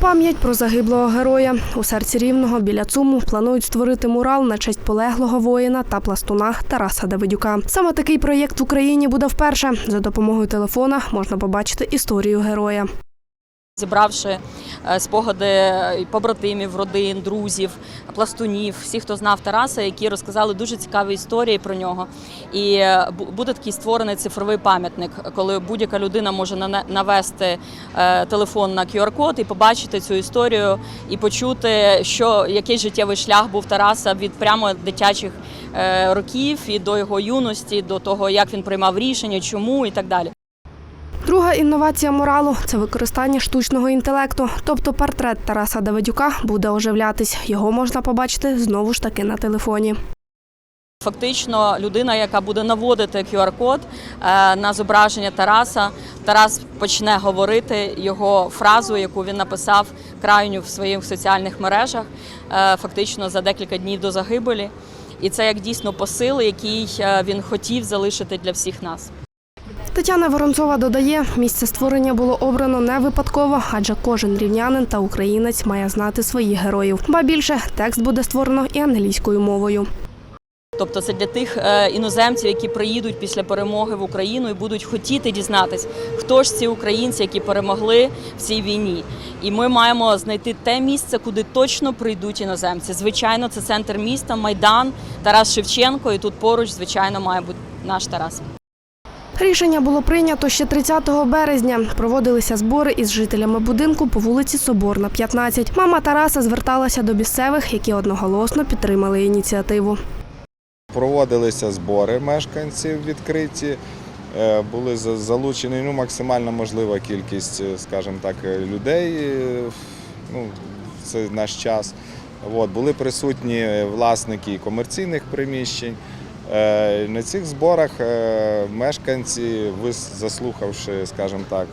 пам'ять про загиблого героя у серці рівного біля ЦУМу планують створити мурал на честь полеглого воїна та пластуна Тараса Давидюка. Саме такий проєкт в Україні буде вперше. За допомогою телефона можна побачити історію героя. Зібравши спогади е, побратимів, родин, друзів, пластунів, всіх, хто знав Тараса, які розказали дуже цікаві історії про нього. І е, буде такий створений цифровий пам'ятник, коли будь-яка людина може навести е, телефон на QR-код і побачити цю історію, і почути, що який життєвий шлях був Тараса від прямо дитячих років і до його юності, до того, як він приймав рішення, чому і так далі. Друга інновація муралу це використання штучного інтелекту. Тобто портрет Тараса Давидюка буде оживлятись. Його можна побачити знову ж таки на телефоні. Фактично, людина, яка буде наводити QR-код е, на зображення Тараса, Тарас почне говорити його фразу, яку він написав крайню в своїх соціальних мережах, е, фактично за декілька днів до загибелі. І це як дійсно посил, який е, він хотів залишити для всіх нас. Тетяна Воронцова додає, місце створення було обрано не випадково, адже кожен рівнянин та українець має знати своїх героїв. Ба більше текст буде створено і англійською мовою. Тобто це для тих е, іноземців, які приїдуть після перемоги в Україну і будуть хотіти дізнатись, хто ж ці українці, які перемогли в цій війні. І ми маємо знайти те місце, куди точно прийдуть іноземці. Звичайно, це центр міста, майдан, Тарас Шевченко. І тут поруч, звичайно, має бути наш Тарас. Рішення було прийнято ще 30 березня. Проводилися збори із жителями будинку по вулиці Соборна, 15. Мама Тараса зверталася до місцевих, які одноголосно підтримали ініціативу. Проводилися збори мешканців відкриті. е, Були залучені ну, максимально можлива кількість, е, скажімо так, е, людей. Ну, це наш час. От, були присутні власники комерційних приміщень. Е, На цих зборах е, мешканці, заслухавши, скажімо так,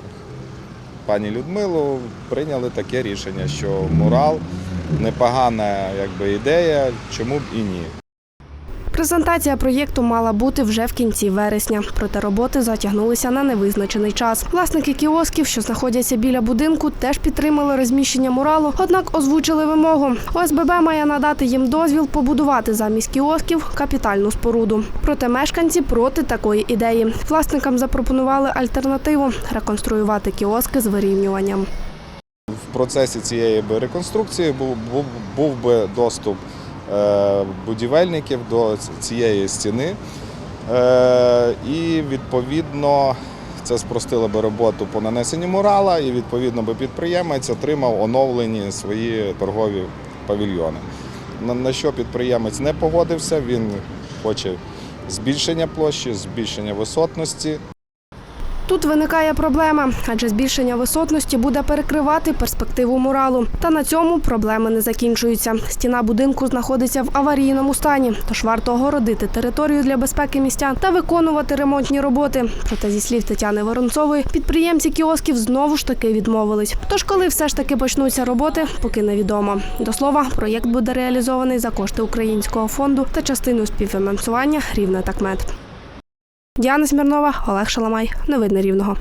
пані Людмилу, прийняли таке рішення, що мурал непогана ідея, чому б і ні. Презентація проєкту мала бути вже в кінці вересня, проте роботи затягнулися на невизначений час. Власники кіосків, що знаходяться біля будинку, теж підтримали розміщення муралу, однак озвучили вимогу. ОСББ має надати їм дозвіл побудувати замість кіосків капітальну споруду. Проте мешканці проти такої ідеї. Власникам запропонували альтернативу реконструювати кіоски з вирівнюванням. В процесі цієї реконструкції був, би доступ будівельників до цієї стіни. Е, і відповідно це спростило би роботу по нанесенню мурала, і відповідно би підприємець отримав оновлені свої торгові павільйони. На що підприємець не погодився, він хоче збільшення площі, збільшення висотності. Тут виникає проблема, адже збільшення висотності буде перекривати перспективу муралу. Та на цьому проблеми не закінчуються. Стіна будинку знаходиться в аварійному стані, тож варто огородити територію для безпеки містян та виконувати ремонтні роботи. Проте, зі слів Тетяни Воронцової, підприємці кіосків знову ж таки відмовились. Тож, коли все ж таки почнуться роботи, поки невідомо. До слова, проєкт буде реалізований за кошти українського фонду та частину співфінансування рівне такмет. Діана Смірнова, Олег Шаламай. Новини Рівного.